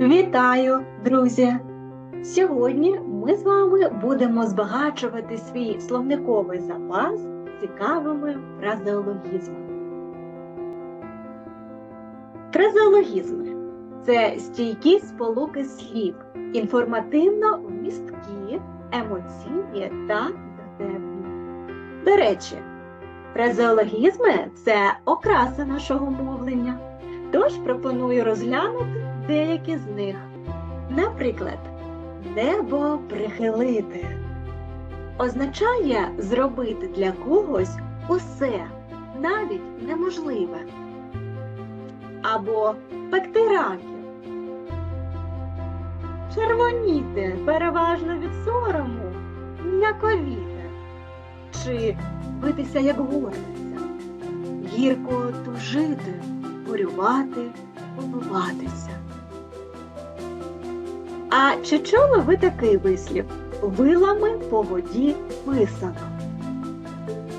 Вітаю, друзі! Сьогодні ми з вами будемо збагачувати свій словниковий запас цікавими фразеологізмами. Фразеологізми це стійкі сполуки слів, інформативно вмісткі, емоційні та дотепні. До речі, фразеологізми це окраса нашого мовлення. Тож пропоную розглянути деякі з них. Наприклад, небо прихилити означає зробити для когось усе, навіть неможливе. Або пекти раків. Червоніти переважно від сорому, м'яковіти. Чи битися як горниця, гірко тужити, горювати, побиватися. А чи чули ви такий вислів? Вилами по воді писано.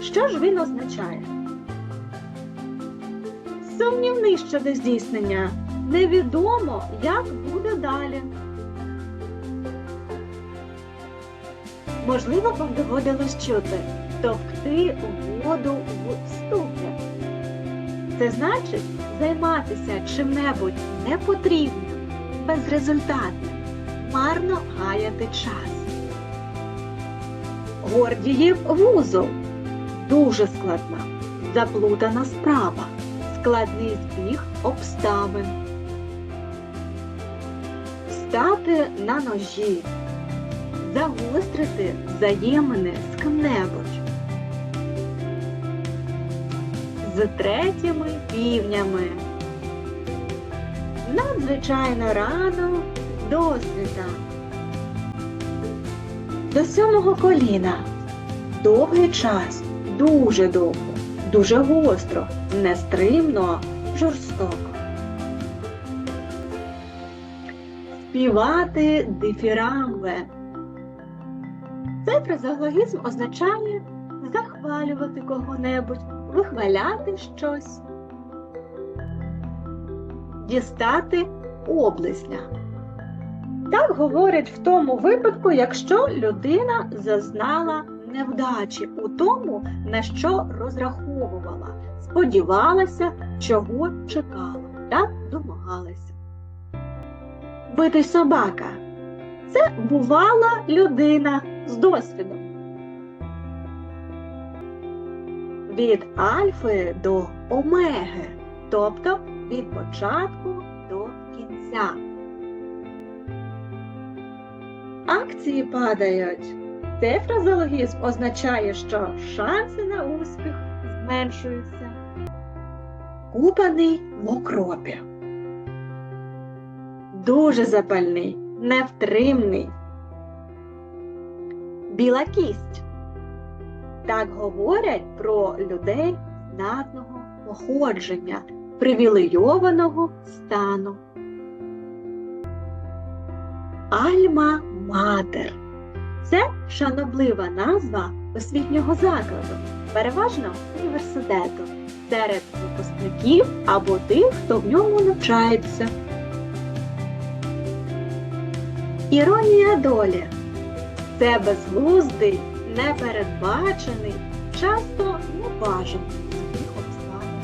Що ж він означає? Сумнівний щодо здійснення. Невідомо, як буде далі. Можливо, вам доводилось чути товкти воду в ступі. Це значить займатися чим-небудь непотрібним, безрезультатним, марно гаяти час. Гордіїв вузол дуже складна, заплутана справа, складний збіг обставин. Стати на ножі, загострити взаємини з ким-небудь. З третіми півнями. Надзвичайно рано досвіта. До сьомого коліна. Довгий час, дуже довго, дуже гостро, нестримно, жорстоко. Співати дифірамбе. Цей фразеологізм означає захвалювати кого-небудь, вихваляти щось, дістати облесня. Так говорять в тому випадку, якщо людина зазнала невдачі у тому, на що розраховувала, сподівалася, чого чекала та домагалася. Бити собака це бувала людина з досвідом. Від альфи до омеги, тобто від початку до кінця. Акції падають. Цей фразеологізм означає, що шанси на успіх зменшуються. Купаний в окропі. Дуже запальний, невтримний. Біла кість. Так говорять про людей знатного походження, привілейованого стану. Альма Матер. Це шаноблива назва освітнього закладу, переважно університету, серед випускників або тих, хто в ньому навчається. Іронія долі це безглуздий, непередбачений, часто небажаний збіг обставин.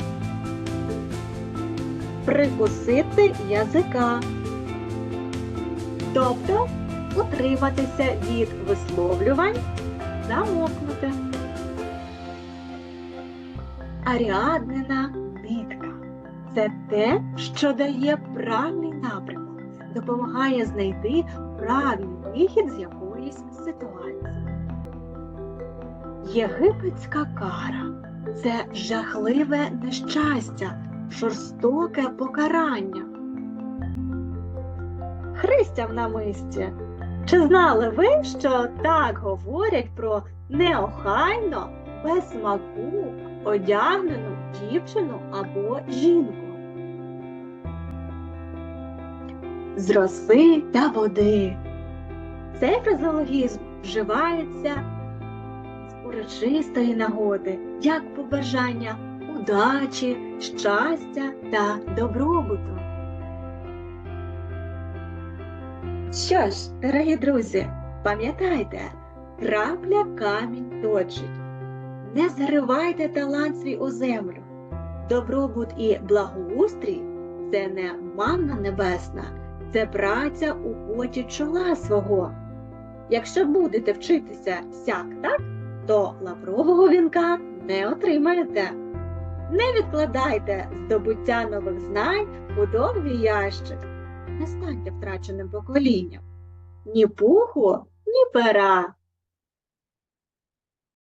Прикусити язика. Тобто утриматися від висловлювань, замовкнути. Аріаднина нитка це те, що дає правильний напрямок, допомагає знайти правильний вихід з якоїсь ситуації. Єгипетська кара це жахливе нещастя, жорстоке покарання. Христя в намисті. Чи знали ви, що так говорять про неохайно, без смаку одягнену дівчину або жінку? З роси та води. Цей фразеологізм вживається з урочистої нагоди, як побажання удачі, щастя та добробуту. Що ж, дорогі друзі, пам'ятайте, крапля камінь точить. Не заривайте талант свій у землю. Добробут і благоустрій це не манна небесна, це праця у поті чола свого. Якщо будете вчитися сяк так, то лаврового вінка не отримаєте. Не відкладайте здобуття нових знань у довгий ящик. Не станьте втраченим поколінням. Ні пуху, ні пера.